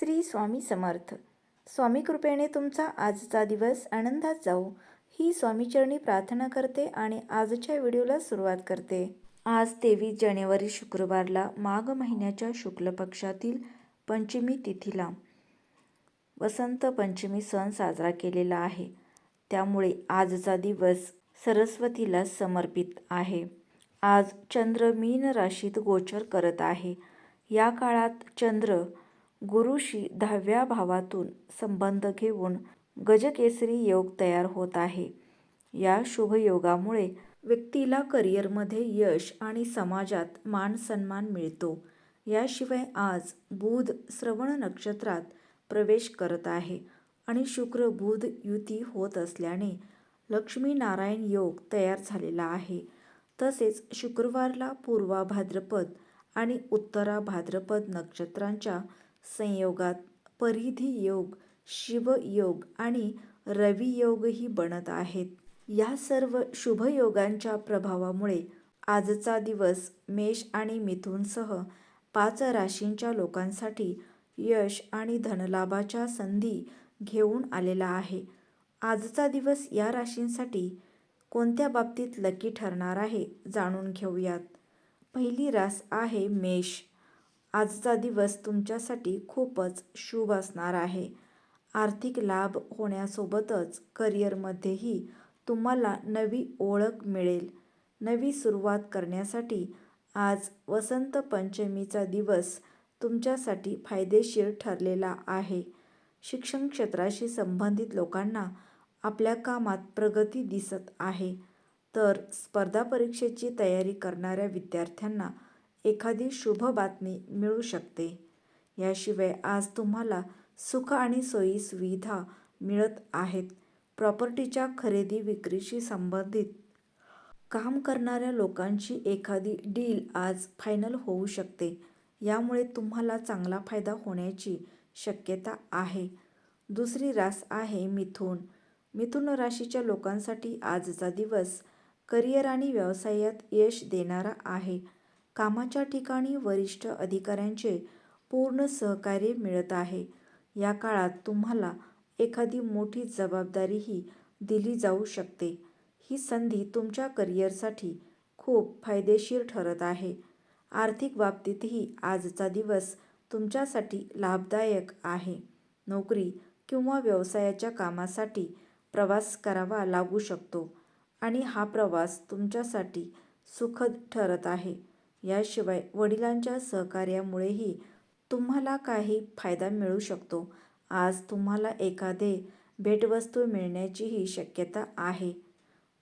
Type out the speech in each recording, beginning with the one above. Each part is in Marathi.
श्री स्वामी समर्थ. स्वामी कृपेने तुमचा आजचा दिवस आनंदात जाऊ ही स्वामीचरणी प्रार्थना करते आणि आजच्या व्हिडिओला सुरुवात करते. आज तेवीस जानेवारी शुक्रवारला माघ महिन्याच्या शुक्ल पक्षातील पंचमी तिथीला वसंत पंचमी सण साजरा केलेला आहे. त्यामुळे आजचा दिवस सरस्वतीला समर्पित आहे. आज चंद्र मीन राशीत गोचर करत आहे. या काळात चंद्र गुरुशी दहाव्या भावातून संबंध घेऊन गजकेसरी योग तयार होत आहे. या शुभयोगामुळे व्यक्तीला करिअरमध्ये यश आणि समाजात मान सन्मान मिळतो. याशिवाय आज बुध श्रवण नक्षत्रात प्रवेश करत आहे आणि शुक्र बुध युती होत असल्याने लक्ष्मीनारायण योग तयार झालेला आहे. तसेच शुक्रवारला पूर्वा भाद्रपद आणि उत्तरा भाद्रपद नक्षत्रांच्या संयोगात परिधी योग शिवयोग आणि रवियोगही बनत आहेत. या सर्व शुभयोगांच्या प्रभावामुळे आजचा दिवस मेष आणि मिथुनसह पाच राशींच्या लोकांसाठी यश आणि धनलाभाच्या संधी घेऊन आलेला आहे. आजचा दिवस या राशींसाठी कोणत्या बाबतीत लकी ठरणार आहे जाणून घेऊयात. पहिली रास आहे मेष. आजचा दिवस तुमच्यासाठी खूपच शुभ असणार आहे. आर्थिक लाभ होण्यासोबतच करिअरमध्येही तुम्हाला नवी ओळख मिळेल. नवी सुरुवात करण्यासाठी आज वसंत पंचमीचा दिवस तुमच्यासाठी फायदेशीर ठरलेला आहे. शिक्षण क्षेत्राशी संबंधित लोकांना आपल्या कामात प्रगती दिसत आहे. तर स्पर्धा परीक्षेची तयारी करणाऱ्या विद्यार्थ्यांना एखादी शुभ बातमी मिळू शकते. याशिवाय आज तुम्हाला सुख आणि सोयी सुविधा मिळत आहेत. प्रॉपर्टीच्या खरेदी विक्रीशी संबंधित काम करणाऱ्या लोकांची एखादी डील आज फायनल होऊ शकते. यामुळे तुम्हाला चांगला फायदा होण्याची शक्यता आहे. दुसरी रास आहे मिथुन. मिथुन राशीच्या लोकांसाठी आजचा दिवस करिअर आणि व्यवसायात यश देणारा आहे. कामाच्या ठिकाणी वरिष्ठ अधिकाऱ्यांचे पूर्ण सहकार्य मिळत आहे. या काळात तुम्हाला एखादी मोठी जबाबदारीही दिली जाऊ शकते. ही संधी तुमच्या करिअरसाठी खूप फायदेशीर ठरत आहे. आर्थिक बाबतीतही आजचा दिवस तुमच्यासाठी लाभदायक आहे. नोकरी किंवा व्यवसायाच्या कामासाठी प्रवास करावा लागू शकतो आणि हा प्रवास तुमच्यासाठी सुखद ठरत आहे. याशिवाय वडिलांच्या सहकार्यामुळेही तुम्हाला काही फायदा मिळू शकतो. आज तुम्हाला एखादे भेटवस्तू मिळण्याचीही शक्यता आहे.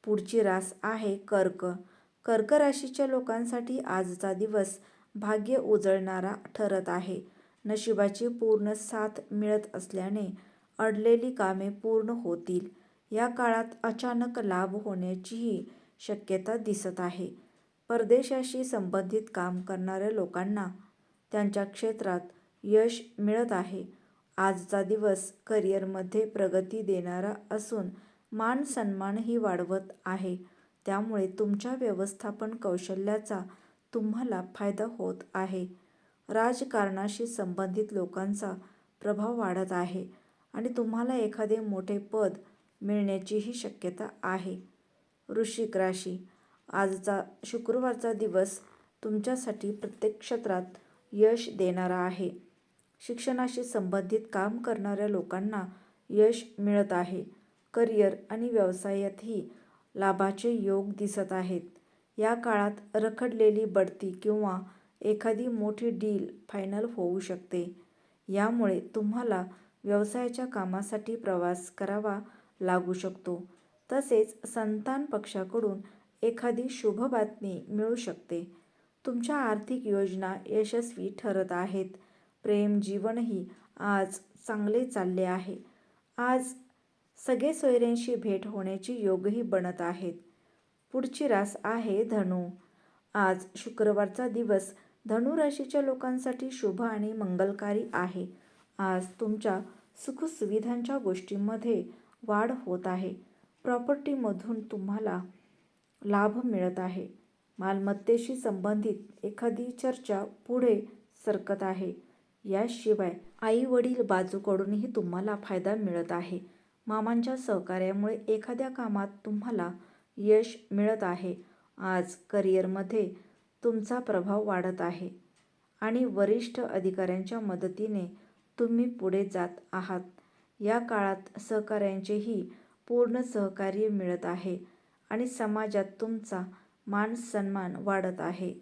पुढची रास आहे कर्क. कर्क राशीच्या लोकांसाठी आजचा दिवस भाग्य उजळणारा ठरत आहे. नशिबाची पूर्ण साथ मिळत असल्याने अडलेली कामे पूर्ण होतील. या काळात अचानक लाभ होण्याचीही शक्यता दिसत आहे. परदेशाशी संबंधित काम करणाऱ्या लोकांना त्यांच्या क्षेत्रात यश मिळत आहे. आजचा दिवस करिअरमध्ये प्रगती देणारा असून मान सन्मानही वाढवत आहे. त्यामुळे तुमच्या व्यवस्थापन कौशल्याचा तुम्हाला फायदा होत आहे. राजकारणाशी संबंधित लोकांचा प्रभाव वाढत आहे आणि तुम्हाला एखादे मोठे पद मिळण्याचीही शक्यता आहे. वृश्चिक राशी आजचा शुक्रवारचा दिवस तुमच्यासाठी प्रत्येक क्षेत्रात यश देणारा आहे. शिक्षणाशी संबंधित काम करणाऱ्या लोकांना यश मिळत आहे. करिअर आणि व्यवसायातही लाभाचे योग दिसत आहेत. या काळात रखडलेली बढती किंवा एखादी मोठी डील फायनल होऊ शकते. यामुळे तुम्हाला व्यवसायाच्या कामासाठी प्रवास करावा लागू शकतो. तसेच संतान पक्षाकडून एखादी शुभ बातमी मिळू शकते. तुमच्या आर्थिक योजना यशस्वी ठरत आहेत. प्रेम जीवनही आज चांगले चालले आहे. आज सगळे सोयऱ्यांशी भेट होण्याची योगही बनत आहेत. पुढची रास आहे धनु. आज शुक्रवारचा दिवस धनु राशीच्या लोकांसाठी शुभ आणि मंगलकारी आहे. आज तुमच्या सुखसुविधांच्या गोष्टींमध्ये वाढ होत आहे. प्रॉपर्टीमधून तुम्हाला लाभ मिळत आहे. मालमत्तेशी संबंधित एखादी चर्चा पुढे सरकत आहे. याशिवाय आई वडील बाजूकडूनही तुम्हाला फायदा मिळत आहे. मामांच्या सहकार्यामुळे एखाद्या कामात तुम्हाला यश मिळत आहे. आज करिअरमध्ये तुमचा प्रभाव वाढत आहे आणि वरिष्ठ अधिकाऱ्यांच्या मदतीने तुम्ही पुढे जात आहात. या काळात सहकाऱ्यांचेही पूर्ण सहकार्य मिळत आहे. आणि समाजात तुमचा मान सन्मान वाढत आहे.